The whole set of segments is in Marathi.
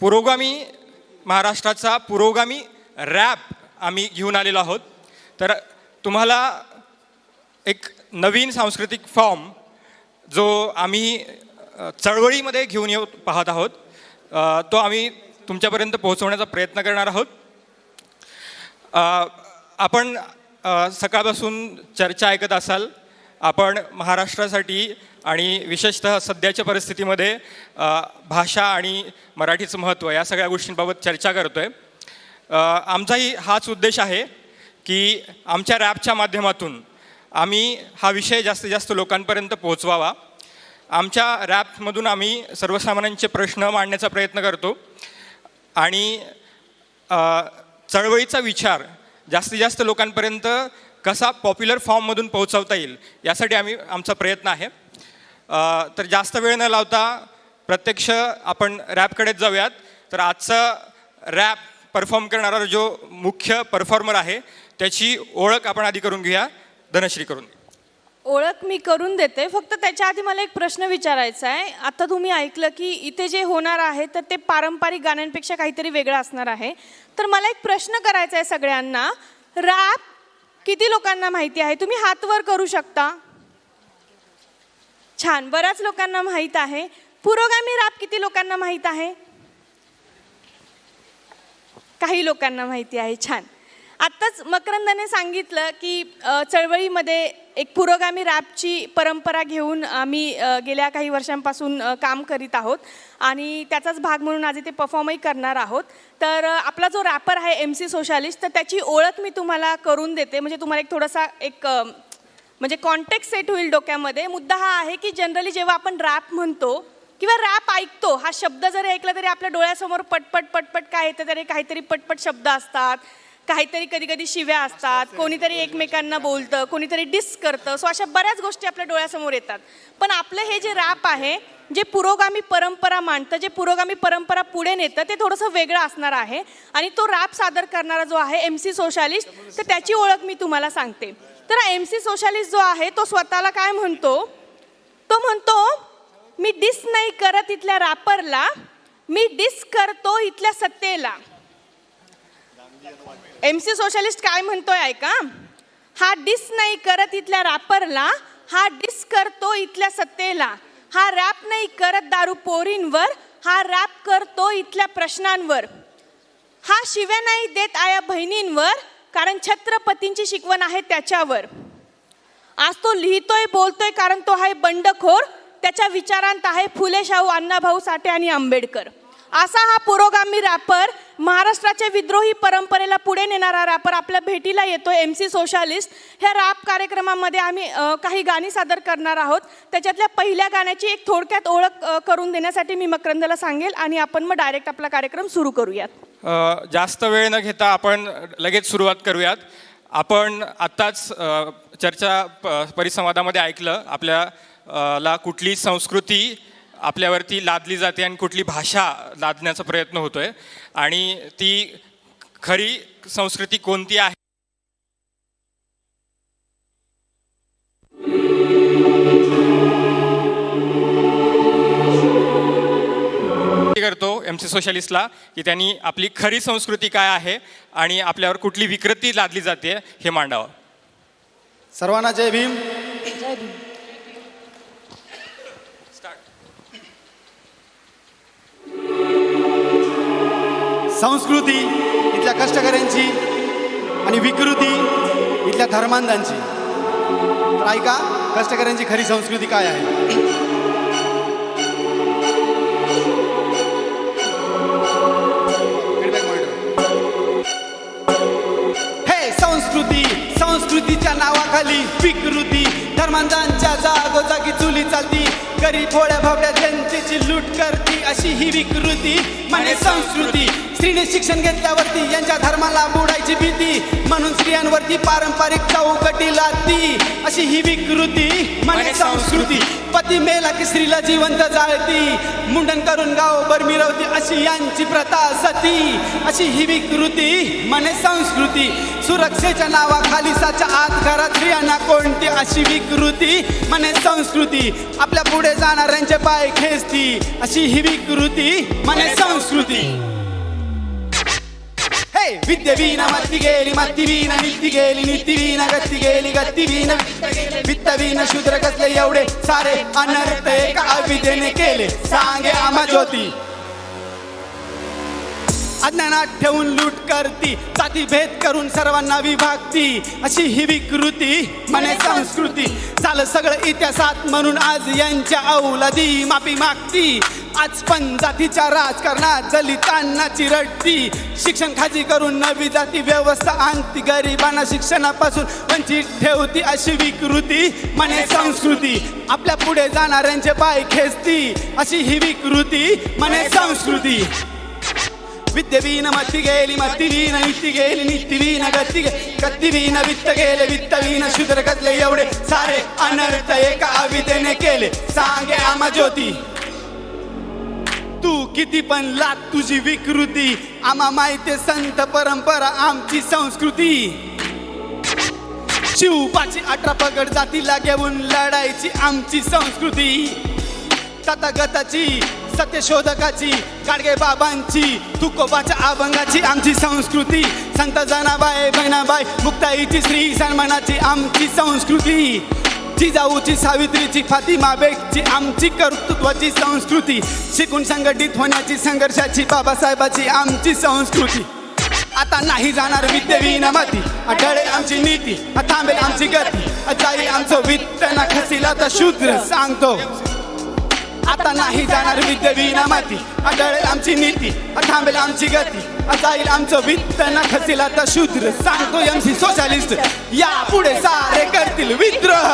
पुरोगामी महाराष्ट्राचा पुरोगामी रॅप आम्ही घेऊन आलेलो आहोत. तर तुम्हाला एक नवीन सांस्कृतिक फॉर्म जो आम्ही चळवळीमध्ये घेऊन येऊ पाहत आहोत. तो आम्ही तुमच्यापर्यंत पोहोचवण्याचा प्रयत्न करणार आहोत. आपण सकाळपासून चर्चा ऐकत असाल. आपण महाराष्ट्रासाठी आणि विशेषतः सध्याच्या परिस्थितीमध्ये भाषा आणि मराठीचं महत्त्व या सगळ्या गोष्टींबाबत चर्चा करतो आहे आमचाही हाच उद्देश आहे की आमच्या रॅपच्या माध्यमातून आम्ही हा विषय जास्तीत जास्त लोकांपर्यंत पोहोचवावा. आमच्या रॅपमधून आम्ही सर्वसामान्यांचे प्रश्न मांडण्याचा प्रयत्न करतो आणि चळवळीचा विचार जास्तीत जास्त लोकांपर्यंत कसा पॉप्युलर फॉर्ममधून पोहोचवता येईल यासाठी आम्ही आमचा प्रयत्न आहे. तर जास्त वेळ न लावता प्रत्यक्ष आपण रॅपकडेच जाऊयात. तर आजचा रॅप परफॉर्म करणारा जो मुख्य परफॉर्मर आहे त्याची ओळख आपण आधी करून घेऊया धनश्री करून. ओळख मी करून देते. फक्त त्याच्या आधी मला एक प्रश्न विचारायचा आहे. आता तुम्ही ऐकलं की इथे जे होणार आहे तर ते पारंपरिक गाण्यांपेक्षा काहीतरी वेगळं असणार आहे. तर मला एक प्रश्न करायचा आहे सगळ्यांना. रॅप किती लोकांना माहिती आहे? तुम्ही हातवर करू शकता. छान. बऱ्याच लोकांना माहीत आहे. पुरोगामी राप किती लोकांना माहीत आहे? काही लोकांना माहिती आहे. छान. आत्ताच मकरंदाने सांगितलं की चळवळीमध्ये एक पुरोगामी रॅपची परंपरा घेऊन आम्ही गेल्या काही वर्षांपासून काम करीत आहोत. आणि त्याचाच भाग म्हणून आज इथे परफॉर्मही करणार आहोत. तर आपला जो रॅपर आहे एम सी सोशालिस्ट तर त्याची ओळख मी तुम्हाला करून देते. म्हणजे तुम्हाला एक थोडासा एक म्हणजे कॉन्टेक्ट सेट होईल डोक्यामध्ये. मुद्दा हा आहे की जनरली जेव्हा आपण रॅप म्हणतो किंवा रॅप ऐकतो हा शब्द जरी ऐकला तरी आपल्या डोळ्यासमोर पटपट पटपट काय येतं तरी काहीतरी पटपट शब्द असतात. काहीतरी कधी कधी शिव्या असतात कोणीतरी एकमेकांना बोलतं कोणीतरी डिस करतं. सो अशा बऱ्याच गोष्टी आपल्या डोळ्यासमोर येतात. पण आपलं हे जे रॅप आहे जे पुरोगामी परंपरा मांडतं जे पुरोगामी परंपरा पुढे नेतं ते थोडंसं वेगळं असणार आहे. आणि तो रॅप सादर करणारा जो आहे एम सी सोशालिस्ट तर त्याची ओळख मी तुम्हाला सांगते. तर एम सी सोशालिस्ट जो आहे तो स्वतःला काय म्हणतो? तो म्हणतो मी डिस नाही करत इथल्या रॅपरला मी डिस करतो इथल्या सत्तेला. एम सी सोशलिस्ट काय म्हणतोय ऐका. हा डिस नाही करत इथल्या रॅपरला हा डिस करतो इथल्या सत्तेला. हा रॅप नाही करत दारू पोरींवर हा रॅप करतो इथल्या प्रश्नांवर. हा शिव्या नाही देत आया बहिणींवर कारण छत्रपतींची शिकवण आहे त्याच्यावर. आज तो लिहितोय बोलतोय कारण तो आहे बंडखोर. त्याच्या विचारांत आहे फुले शाहू अण्णाभाऊ साठे आणि आंबेडकर. असा हा पुरोगामी रॅपर महाराष्ट्राच्या विद्रोही परंपरेला पुढे नेणारा रॅपर आपल्या भेटीला येतो एम सी सोशालिस्ट ह्या रॅप कार्यक्रमामध्ये आम्ही काही गाणी सादर करणार आहोत. त्याच्यातल्या पहिल्या गाण्याची एक थोडक्यात ओळख करून देण्यासाठी मी मकरंदला सांगेल आणि आपण मग डायरेक्ट आपला कार्यक्रम सुरू करूयात. जास्त वेळ न घेता आपण लगेच सुरुवात करूयात. आपण आत्ताच चर्चा प- परिसंवादामध्ये ऐकलं. आपल्याला कुठली संस्कृती आपल्यावरती लादली जाते आणि कुठली भाषा लादण्याचा प्रयत्न होतोय. आणि ती खरी संस्कृती कोणती आहे? करतो एम सी सोशलिस्टला की त्यांनी आपली खरी संस्कृती काय आहे आणि आपल्यावर कुठली विकृती लादली जाते हे मांडावं. सर्वांना जय भीम. संस्कृती इथल्या कष्टकऱ्यांची आणि विकृती इथल्या धर्मांधांची. तर ऐका कष्टकऱ्यांची खरी संस्कृती काय आहे? हे संस्कृती संस्कृतीच्या नावाखाली विकृती धर्मांधांच्या जागोजागी चुली चालती. गरीब भोळ्या भावड्या जनतेची लूट करती. अशी ही विकृती म्हणे संस्कृती. स्त्रीने शिक्षण घेतल्यावरती यांच्या धर्माला बुडायची भीती. म्हणून स्त्रियांवरती पारंपरिक चौकटी लादती अशी ही विकृती म्हणे संस्कृती. पती मेला की स्त्रीला जिवंत जाळती. मुंडन करून गावभर मिरवती अशी यांची प्रथा सती. अशी ही विकृती म्हणे संस्कृती. सुरक्षेच्या नावाखाली साच्या आत घरात स्त्रियांना कोणती अशी विकृती म्हणे संस्कृती? आपल्या पुढे जाणाऱ्यांचे पाय खेचती. अशी ही विकृती म्हणे संस्कृती. हे विद्य वीणा मत्ती गेली मत्ती वीणा नित्ती गेली नित्ती वीणा गत्ती गेली गत्ती वीणा. वित्त वीणा शूद्र कसले एवढे सारे अनर्थ एका अविद्येने केले. सांगे आम्हा ज्योती. अज्ञानात ठेवून लूट करती जाती भेद करून सर्वांना विभागती. अशी ही विकृती म्हणे संस्कृती. झालं सगळं इतिहासात म्हणून आज यांच्या औलादी माफी मागती. आज पण जातीच्या राजकारणात दलितांना चिरडती. शिक्षण खाजी करून नवी जाती व्यवस्था आणती. गरिबांना शिक्षणापासून वंचित ठेवती अशी विकृती म्हणे संस्कृती. आपल्या पुढे जाणाऱ्यांचे पाय खेचती. अशी ही विकृती म्हणे संस्कृती. विद्य वीण मत्ती गेली मत्ती वीण नित्ती गेली नित्ती वीण गत्ती गे- गत्ती वीण वित्त गेले वित्त वीण शूद्र एवढे सारे अनर्थ एका अविद्येने केले सांगे आम्हा ज्योती तू किती पण लाग तुझी विकृती आम्हा माहिती संत परंपरा आमची संस्कृती शिवपाची अठरा पगड जातीला घेऊन लढायची आमची संस्कृती तथागताची सत्यशोधकाची गाडगे बाबांची तुकोबाच्या अभंगाची आमची संस्कृती. संत जनाबाई बहिणाबाई मुक्ताईची श्री सन्मानाची आमची संस्कृती. जिजाऊची सावित्रीची फातिमा बेगची आमची कर्तृत्वाची संस्कृती. शिकून संघटित होण्याची संघर्षाची बाबासाहेबाची आमची संस्कृती. आता नाही जाणार विद्य माती. आढळे आमची नीती थांबेल आमची गती. जाईल आमचं वित्त ना खसीला तर शूद्र सांगतो. आता नाही जाणार विद्य विनामाती. आढळेल आमची नीती थांबेल आमची गती. जाईल आमचं वित्त ना खसेल तर शूद्र सांगतो एमसी सोशालिस्ट या पुढे सारे करतील विद्रोह.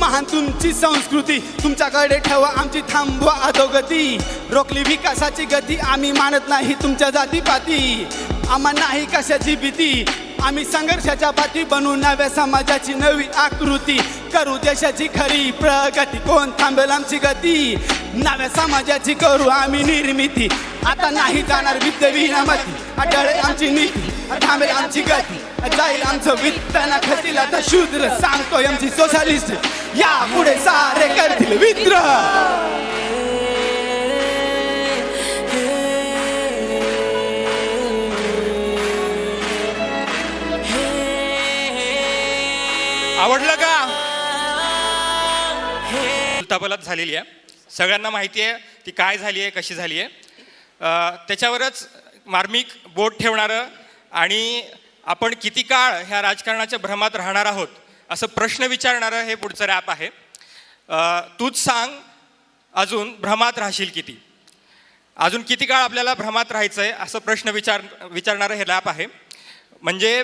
महान तुमची संस्कृती तुमच्याकडे ठेवा आमची थांबवा अधोगती. रोखली विकासाची गती आम्ही मानत नाही तुमच्या जातीपाती. आम्हा नाही कशाची भीती. आम्ही संघर्षाच्या पाठी बनू नव्या समाजाची नवी आकृती. करू देशाची खरी प्रगती. कोण थांबेल आमची गती? नव्या समाजाची करू आम्ही निर्मिती. आता नाही जाणार विद्य विनामती आढळे आमची नीती. थांबेल आमची गती. जाईल आमचं वित्त ना खतील आता शूद्र सांगतो आमची सोशालिस्ट या पुढे सारे करतील विद्रोह. आवडलं का? उलतापलत झालेली आहे. सगळ्यांना माहिती आहे ती काय झाली आहे कशी झाली आहे. त्याच्यावरच मार्मिक बोट ठेवणारं आणि आपण किती काळ ह्या राजकारणाच्या भ्रमात राहणार आहोत असं प्रश्न विचारणारं हे पुढचं रॅप आहे. तूच सांग अजून भ्रमात राहशील किती? अजून किती काळ आपल्याला भ्रमात राहायचं आहे असं प्रश्न विचार विचारणारं हे रॅप आहे. म्हणजे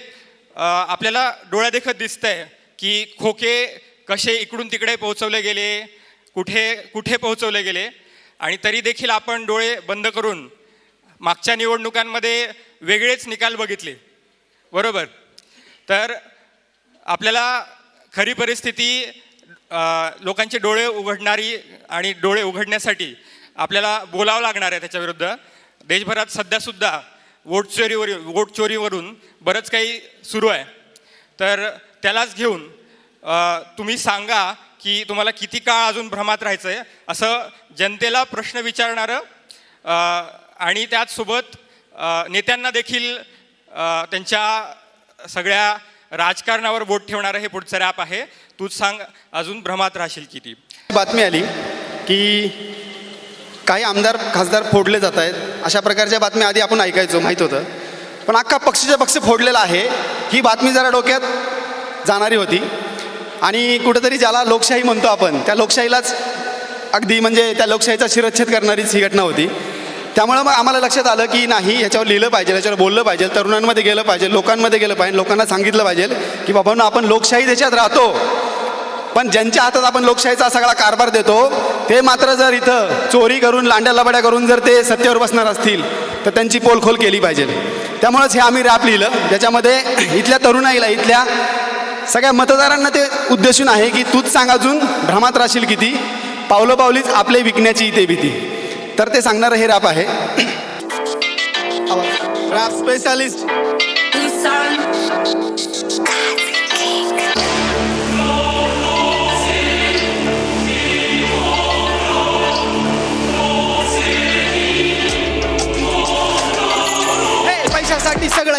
आपल्याला डोळ्यादेखत दिसतंय की खोके कसे इकडून तिकडे पोहोचवले गेले कुठे कुठे पोहोचवले गेले आणि तरी देखील आपण डोळे बंद करून मागच्या निवडणुकांमध्ये वेगळेच निकाल बघितले. बरोबर? तर आपल्याला खरी परिस्थिती लोकांचे डोळे उघडणारी आणि डोळे उघडण्यासाठी आपल्याला बोलावं लागणार आहे त्याच्याविरुद्ध. देशभरात सध्यासुद्धा वोट चोरीवर वोट चोरीवरून बरंच काही सुरू आहे. तर त्यालाच घेऊन तुम्ही सांगा की तुम्हाला किती काळ अजून भ्रमात राहायचं आहे असं जनतेला प्रश्न विचारणारं आणि त्याचसोबत नेत्यांना देखील त्यांच्या सगळ्या राजकारणावर बोट ठेवणारं हे पुढचं रॅप आहे. तूच सांग अजून भ्रमात राहशील किती? बातमी आली की काही आमदार खासदार फोडले जात आहेत. अशा प्रकारच्या बातम्या आधी आपण ऐकायचो माहीत होतं. पण अख्खा पक्षाच्या पक्ष फोडलेला आहे. ही बातमी जरा डोक्यात जाणारी होती. आणि कुठंतरी ज्याला लोकशाही म्हणतो आपण त्या लोकशाहीलाच अगदी म्हणजे त्या लोकशाहीचा शिरच्छेद करणारीच ही घटना होती. त्यामुळं मग आम्हाला लक्षात आलं की नाही ह्याच्यावर लिहिलं पाहिजे याच्यावर बोललं पाहिजे तरुणांमध्ये गेलं पाहिजे लोकांमध्ये गेलं पाहिजे लोकांना सांगितलं पाहिजे की बाबांना आपण लोकशाही देशात राहतो. पण ज्यांच्या हातात आपण लोकशाहीचा सगळा कारभार देतो ते मात्र जर इथं चोरी करून लांड्या लबाड्या करून जर ते सत्तेवर बसणार असतील तर त्यांची पोलखोल केली पाहिजे. त्यामुळंच हे आम्ही रॅप लिहिलं. ज्याच्यामध्ये इथल्या तरुणाईला इथल्या सगळ्या मतदारांना ते उद्देशून आहे की तूच सांग अजून भ्रमात राहशील किती? पावलं पावलीच आपले विकण्याची इथे भीती. तर ते सांगणारं हे रॅप आहे. रॅप स्पेशालिस्ट पैशासाठी सगळं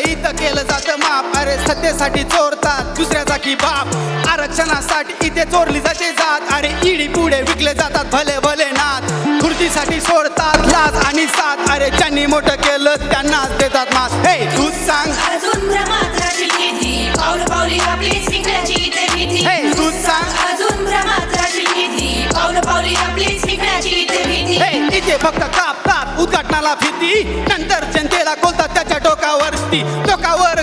सत्तेसाठी चोरतात दुसऱ्या जागी बाप. आरक्षणासाठी इथे चोरली जाते जात. अरे इडी पुढे विकले जातात भले भले नाथ खुर्चीसाठी सोडतात लाज आणि साथ अरे ज्यांनी मोठं केलं त्यांनाच देतात मात. हे तूच सांग. अजून भ्रमात राशील किती पाऊल पावली आपली शिकण्याची इथे भीती. हे तूच सांग. अजून भ्रमात राशील किती पाऊल पावली आपली शिकण्याची इथे भीती. हे इथे फक्त कापतात उद्घाटनाला भीती. नंतर जनतेला खोलतात त्याच्या डोकावरती डोकावर खोलं तरी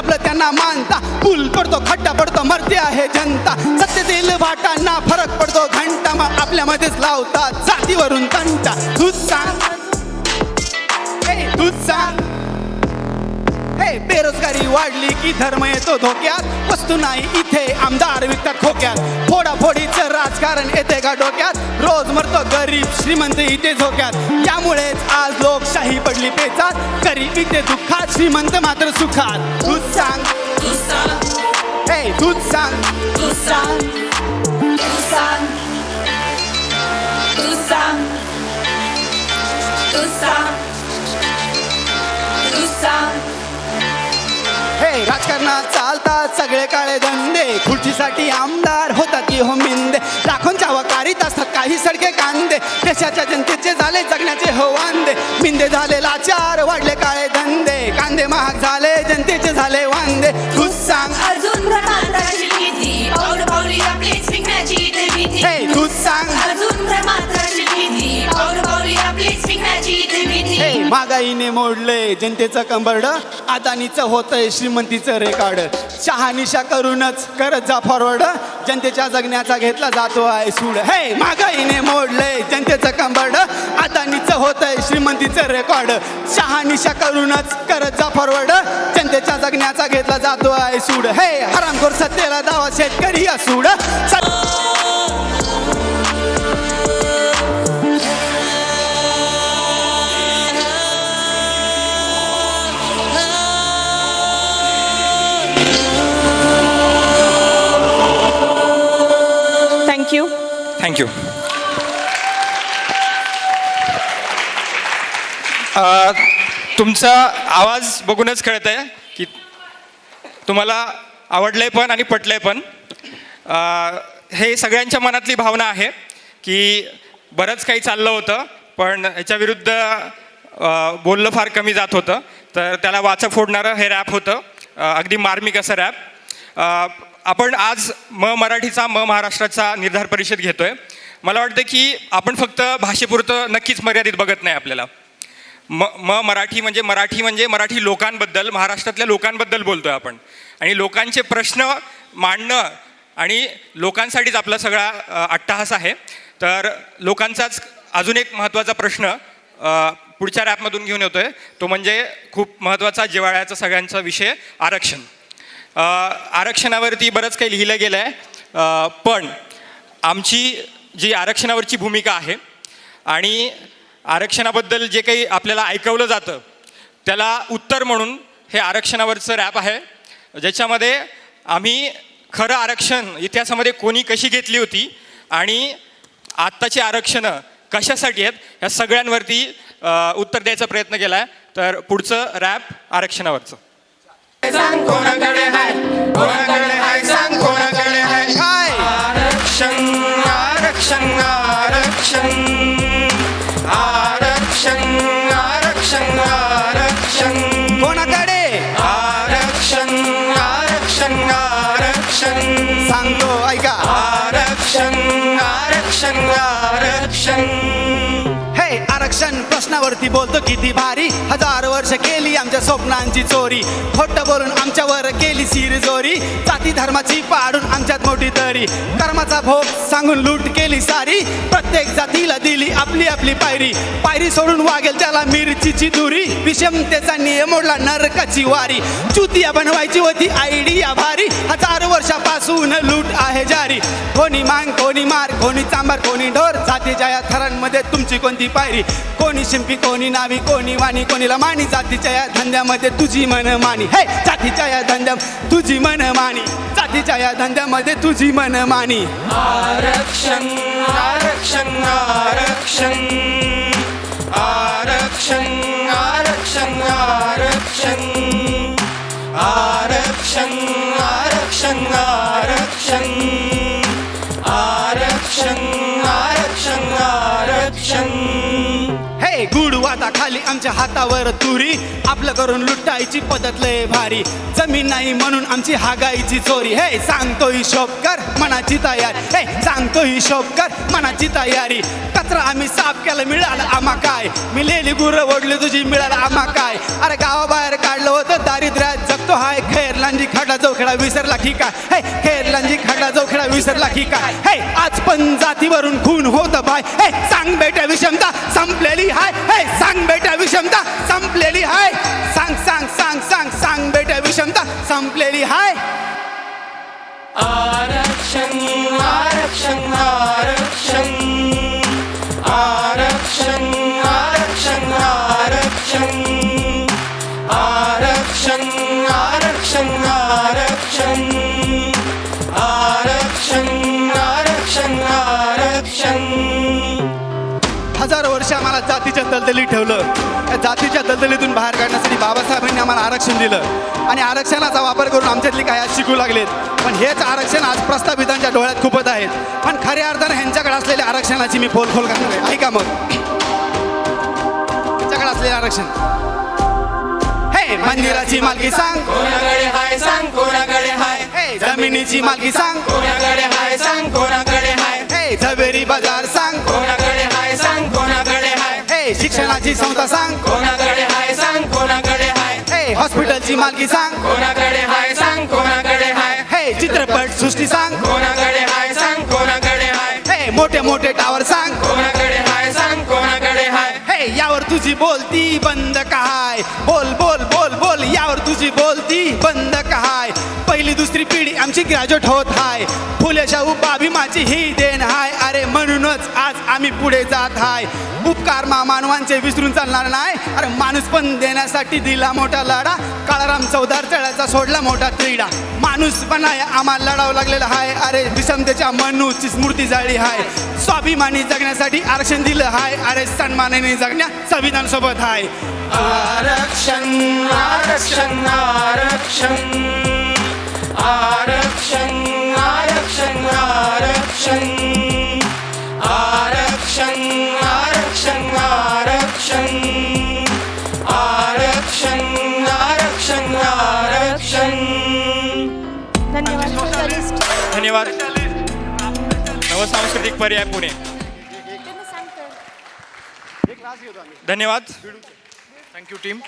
आपलं त्यांना मानता. पूल पडतो खड्डा पडतो मरते आहे जनता. सत्तेतील भाटांना फरक पडतो घंटा. मग आपल्यामध्येच लावतात जातीवरून तंटा. तूच सांग तूच सांग बेरोजगारी वाढली की धर्म येतो धोक्यात. वस्तू नाही इथे आमदार विकतात खोक्यात. फोडाफोडीचं राजकारण येते का डोक्यात? रोज मरतो गरीब श्रीमंत इथे झोक्यात. यामुळेच आज लोकशाही पडली पेचात गरीब इथे दुःखात श्रीमंत मात्र सुखात. तूच सांग. तू सांग हे तूच सांग. तू सांग. तू सांग. तू सांग तू सांग तू सांग. हे राजकारणात चालतात सगळे काळे धंदे. खुर्चीसाठी आमदार होतात की हो मिंदे. लाखोंच्या वकारीत असतात काही सडके कांदे. देशाच्या जनतेचे झाले जगण्याचे हो वांदे. मिंदे झाले लाचार वाढले काळे धंदे. कांदे महाग झाले जनतेचे झाले वांदे. तूच सांग. अजून हे तूच सांग. अजून महागाईने मोडले जनतेचं कंबरड. अदानीचं होतंय श्रीमंतीचं रेकॉर्ड. शहानिशा करूनच करत जा फॉरवर्ड जनतेच्या जगण्याचा घेतला जातो आहे सूड हे महागाईने मोडले जनतेचं कंबरड. अदानीचं होतंय श्रीमंतीचं रेकॉर्ड. शहानिशा करूनच करत जा फॉरवर्ड जनतेच्या जगण्याचा घेतला जातो आहे सूड हे हरामखोर सत्तेला दावा शेतकरी असूड थँक्यू तुमचा आवाज बघूनच कळत आहे की तुम्हाला आवडलंय पण आणि पटलंय पण. हे सगळ्यांच्या मनातली भावना आहे की बरंच काही चाललं होतं पण याच्या विरुद्ध बोललं फार कमी जात होतं. तर त्याला वाचा फोडणारं हे रॅप होतं. अगदी मार्मिक असं रॅप. आपण आज म मराठीचा म महाराष्ट्राचा निर्धार परिषद घेतोय. मला वाटतं की आपण फक्त भाषेपुरतं नक्कीच मर्यादित बघत नाही आपल्याला. म म मराठी म्हणजे मराठी म्हणजे मराठी लोकांबद्दल महाराष्ट्रातल्या लोकांबद्दल बोलतोय आपण. आणि लोकांचे प्रश्न मांडणं आणि लोकांसाठीच आपला सगळा अट्टाहास आहे. तर लोकांचाच अजून एक महत्त्वाचा प्रश्न पुढच्या रॅपमधून घेऊन येतोय. तो म्हणजे खूप महत्त्वाचा जिवाळ्याचा सगळ्यांचा विषय आरक्षण. आरक्षणावरती बरंच काही लिहिलं गेलं आहे पण आमची जी आरक्षणावरची भूमिका आहे आणि आरक्षणाबद्दल जे काही आपल्याला ऐकवलं जातं त्याला उत्तर म्हणून हे आरक्षणावरचं रॅप आहे. ज्याच्यामध्ये आम्ही खरं आरक्षण इतिहासामध्ये कोणी कशी घेतली होती आणि आत्ताची आरक्षणं कशासाठी आहेत ह्या सगळ्यांवरती उत्तर द्यायचा प्रयत्न केला आहे तर पुढचं रॅप आरक्षणावरचं. सांग कोणाकडे आहे कोणाकडे आहे सांग कोणाकडे आहे काय आरक्षण आरक्षण आरक्षण. आरक्षण आरक्षण आरक्षण. कोणाकडे? आरक्षण आरक्षण आरक्षण. सांगतो ऐका. आरक्षण आरक्षण आरक्षण. हे प्रश्नावरती बोलतो किती भारी. हजार वर्ष केली आमच्या स्वप्नांची चोरी. खोट बोलून आमच्यावर केली सिरजोरी जाती धर्माची पाडून आमच्यात मोठी तरी. कर्माचा भोग सांगून लूट केली सारी. प्रत्येक जातीला दिली आपली आपली पायरी. पायरी सोडून वागेल त्याला मिरचीची दुरी विषमतेचा नियम मोडला नरकाची वारी. चुतिया बनवायची होती आयडिया भारी. हजार वर्षापासून लूट आहे जारी. कोणी मांग कोणी मार कोणी चांबार कोणी ढोर. जातीच्या या थरांमध्ये तुमची कोणती पायरी? कोणी शिंपी कोणी नावी कोणी वाणी कोणीला मानी जातीच्या या धंद्यामध्ये तुझी मन मानी हे जातीच्या या धंद्यात तुझी मनमानी. जातीच्या या धंद्यामध्ये तुझी मनमानी. आरक्षण आरक्षण आरक्षण. आरक्षण आरक्षण आरक्षण. आरक्षण आरक्षण आरक्षण. आरक्षण आरक्षण आरक्षण. गुड वाटा खाली आमच्या हातावर तुरी. आपलं करून लुटायची पद्धत लय भारी. जमीन नाही म्हणून आमची हागायची चोरी. हे सांगतो हिशोब कर मनाची तयारी. हे सांगतो हिशोब कर मनाची तयारी. कचरा आम्ही साफ केला मिळालं आम्हा काय? मिलेली गुरं ओढली तुझी मिळालं आम्हा काय? अरे गावाबाहेर काढलं होतं दारिद्र्यात जगतो हाय. खैरलांजी खडा चौखेडा विसरला की आहे हे खैरलांजी खडा चौखेडा विसरला की काय? हे आज पण जातीवरून खून होत बाय. हे सांग बेटा विषमता संपलेली हाय. हे सांग बेटा विषमता संपलेली हाय. सांग सांग सांग सांग सांग बेटा विषमता संपलेली हाय. आरक्षण आरक्षण आरक्षण आरक्षण. दलदलीत ठेवलं. त्या जातीच्या दलदलीतून बाहेर काढण्यासाठी बाबासाहेबांनी आम्हाला आरक्षण दिलं. आणि आरक्षणाचा वापर करून आमच्यातली काही आज शिकू लागलेत. पण हेच आरक्षण आज प्रस्थापितांच्या डोळ्यात खूपच आहेत. पण खऱ्या अर्थानं ह्यांच्याकडे असलेल्या आरक्षणाची मी पोलखोल करणार आहे. ऐका मग? ह्यांच्याकडे असलेले आरक्षण. हे मंदिराची मालकी सांग. कोणाकडे हाय सांग कोणाकडे हाय? जमिनीची मालकी सांग. कोणाकडे हाय सांग कोणाकडे हाय? हे झवेरी बाजार सांग. शिक्षणाची संस्था सांग? कोणाकडे हाय सांग कोणाकडे हाय? हे हॉस्पिटलची मालकी सांग. कोणाकडे हाय सांग कोणाकडे हाय? हे चित्रपट सृष्टी सांग. कोणाकडे हाय सांग कोणाकडे हाय? हे मोठे मोठे टावर सांग. कोणाकडे हाय सांग कोणाकडे हाय? हे यावर तुझी बोलती बंद काय बोल बोल बोल बोल यावर तुझी बोलती बंद काय पहिली दुसरी पिढी आमची ग्रॅज्युएट होत हाय. फुले शाहू बाबी माझी ही देण हाय. अरे म्हणूनच आज आम्ही पुढे जात हाय. उपकार मा मानवांचे विसरून चालणार नाही. अरे माणूस पण देण्यासाठी दिला मोठा लढा. काळाराम चौदार तळ्याचा सोडला मोठा क्रीडा. माणूस पण आहे आम्हाला लढावं लागलेला हाय. अरे विषमतेच्या मनूची स्मृती जाळी हाय. स्वाभिमानी जगण्यासाठी आरक्षण दिलं हाय. अरे सन्मानाने जगण्या संविधान सोबत हाय. आरक्षण आरक्षण आरक्षण. आरक्षण आरक्षण आरक्षण. आरक्षण आरक्षण आरक्षण. आरक्षण आरक्षण आरक्षण. धन्यवाद धन्यवाद. नवसांस्कृतिक पर्याय पुणे. धन्यवाद. थँक्यू टीम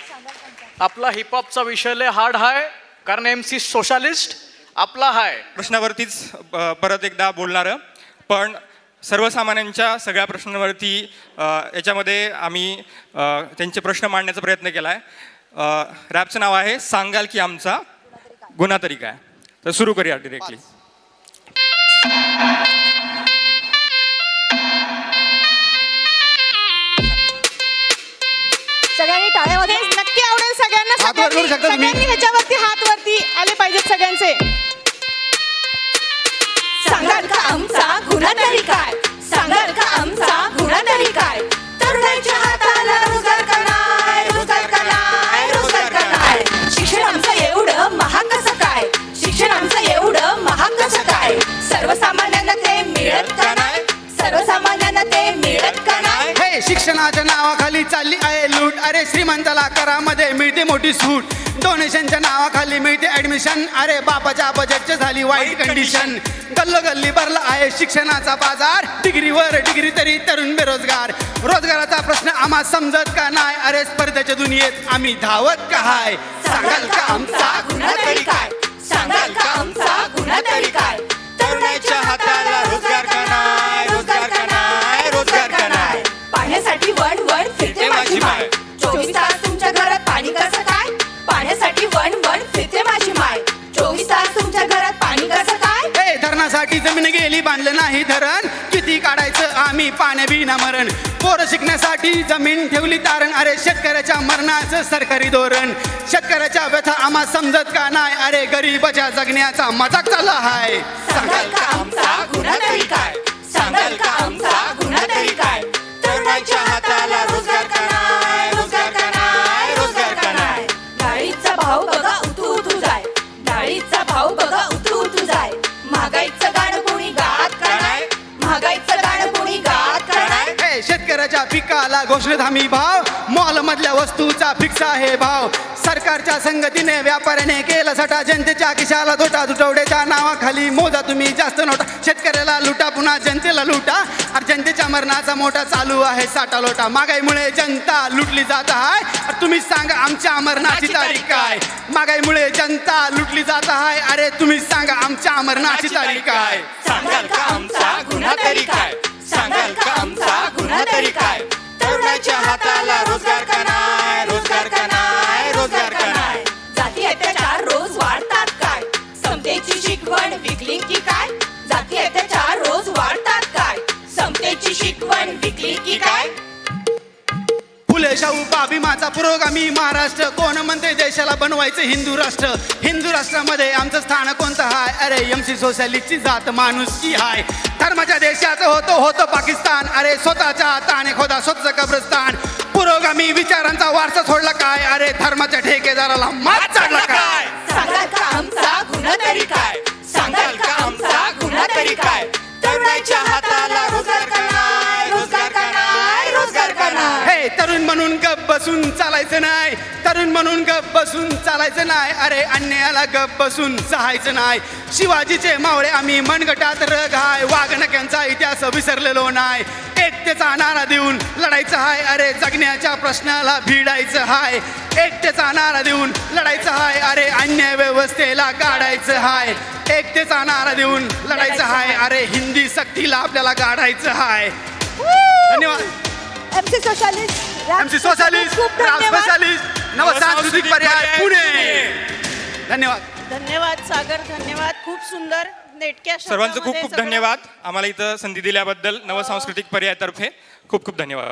आपला हिपहॉपचा विषय लय हार्ड आहे. कारण एम सी सोशालिस्ट आपला हाय. प्रश्नावरतीच परत एकदा बोलणारं. पण सर्वसामान्यांच्या सगळ्या प्रश्नांवरती याच्यामध्ये आम्ही त्यांचे प्रश्न मांडण्याचा प्रयत्न केला आहे रॅपचं नाव आहे सांगाल की आमचा गुन्हा तरी काय तर सुरू करूया डिरेक्टली सगळ्यांना हात वर करू सगळ्यांनी शकता तुम्ही. सगळ्यांनी ह्याच्यावरती हात वरती आले पाहिजेत सगळ्यांचे. सांगाल का आमचा गुन्हा तरी काय? सांगाल का आमचा गुन्हा तरी काय? तरुणांच्या हाताला रोजगार का नाय रोजगार का नाय रोजगार का नाय शिक्षण आमचं एवढं महाग कसं काय? शिक्षण आमचं एवढं महाग कसं काय? सर्वसामान्यांना ते मिळत का नाही? सर्वसामान्यांना ते मिळत का नाही? हे शिक्षणाच्या नावाखाली अरे श्रीमंताला करामध्ये मिळते मोठी सूट. डोनेशनच्या नावाखाली मिळते ऍडमिशन अरे बापाच्या बजेटची झाली वाईट कंडिशन गल्लोगल्ली भरला आहे शिक्षणाचा बाजार. डिग्रीवर डिग्री तरी तरुण बेरोजगार. रोजगाराचा प्रश्न आम्हा समजत का नाही? अरे स्पर्धेच्या दुनियेत आम्ही धावत का हाय? सांगाल का आमचा गुन्हा तरी काय? सांगाल का आमचा गुन्हा तरी काय? तरुणाच्या हाताला रोजगार ए जमीन गेली बांधलं नाही धरण. किती काढायचं आम्ही पाण्या बिना मरण. पोरं शिकण्यासाठी जमीन ठेवली तारण. अरे शेतकऱ्याच्या मरणाचं सरकारी धोरण. शेतकऱ्याच्या व्यथा आम्हा समजत का नाही? अरे गरीबाच्या जगण्याचा मजाक चालला हाय. सांगाल का आमचा गुन्हा तरी काय? सांगाल का आमचा गुन्हा तरी काय? तरुणाच्या हाताला शेतकऱ्याच्या पिकाला घोषणेत हमी भाव. मॉल मधल्या वस्तूचा फिक्स आहे भाव. सरकारच्या संगतीने व्यापाऱ्याने केला सटा. जनतेच्या खिशाला धोटा. दुटवड्याच्या नावाखाली मोजा तुम्ही. जास्त नोटा. शेतकऱ्याला लुटा. पुन्हा जनतेला लुटा. अरे जनतेच्या मरणाचा मोठा चालू आहे साठा लोटा. महागाईमुळे जनता लुटली जात आहे. तुम्ही सांगा आमच्या मरणाची तारीख काय? महागाईमुळे जनता लुटली जात आहे. अरे तुम्ही सांगा आमच्या मरणाची तारीख काय? सांगाल का आमचा गुन्हा तरी काय? सांगाल का आमचा गुन्हा तरी काय? तरुणाच्या हाताला रोजगार करा बाबीमाचा पुरोगामी महाराष्ट्र. कोण म्हणते देशाला बनवायचं हिंदू राष्ट्र? हिंदू राष्ट्रामध्ये आमचं स्थान कोणतं हाय? अरे एम सी सोशलिस्टची जात माणूस की हाय? धर्माच्या देशाचं होतं होतं पाकिस्तान. अरे स्वतःच्या हाताने खोदा स्वतःचं कब्रस्तान. पुरोगामी विचारांचा वारसा सोडला काय? अरे धर्माच्या ठेकेदाराला मात चढला काय? सांगाल का आमचा गुन्हा तरी काय? सांगाल का आमचा गुन्हा तरी काय? तरुणाच्या हाताला म्हणून गप बसून चालायचं नाही. तरुण म्हणून गप बसून चालायचं नाही. अरे अन्यायाला गप बसून चाहायचं नाही. शिवाजीचे मावळे आम्ही मनगटात रग हाय. वाघनक्यांचा इतिहास विसरलेलो नाही. एकतेचा नारा देऊन लढायचं हाय. अरे जगण्याच्या प्रश्नाला भिडायचं हाय. एकतेचा नारा देऊन लढायचं हाय. अरे अन्याय व्यवस्थेला काढायचं हाय. एकतेचा नारा देऊन लढायचं हाय. अरे हिंदी सक्तीला आपल्याला काढायचं हाय. धन्यवाद. MC socialist MC socialist specialist नवसांस्कृतिक पर्याय पुणे. धन्यवाद. धन्यवाद सागर धन्यवाद. खूप सुंदर नेटक्या सर्वांचं खूप खूप धन्यवाद. आम्हाला इथं संधी दिल्याबद्दल नवसांस्कृतिक पर्यायातर्फे खूप खूप धन्यवाद.